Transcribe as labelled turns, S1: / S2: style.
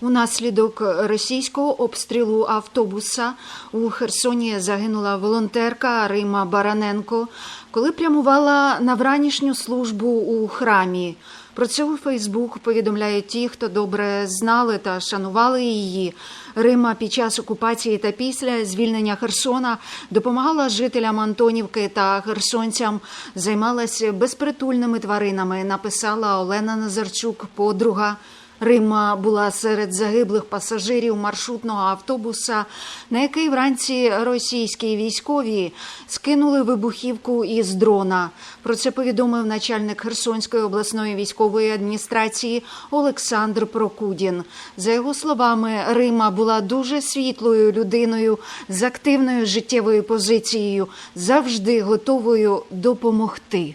S1: Унаслідок російського обстрілу автобуса у Херсоні загинула волонтерка Рима Бараненко, коли прямувала на вранішню службу у храмі. Про це у Фейсбук повідомляють ті, хто добре знали та шанували її. Рима під час окупації та після звільнення Херсона допомагала жителям Антонівки та херсонцям, займалася безпритульними тваринами. Написала Олена Назарчук, подруга. Рима була серед загиблих пасажирів маршрутного автобуса, на який вранці російські військові скинули вибухівку із дрона. Про це повідомив начальник Херсонської обласної військової адміністрації Олександр Прокудін. За його словами, Рима була дуже світлою людиною з активною життєвою позицією, завжди готовою допомогти.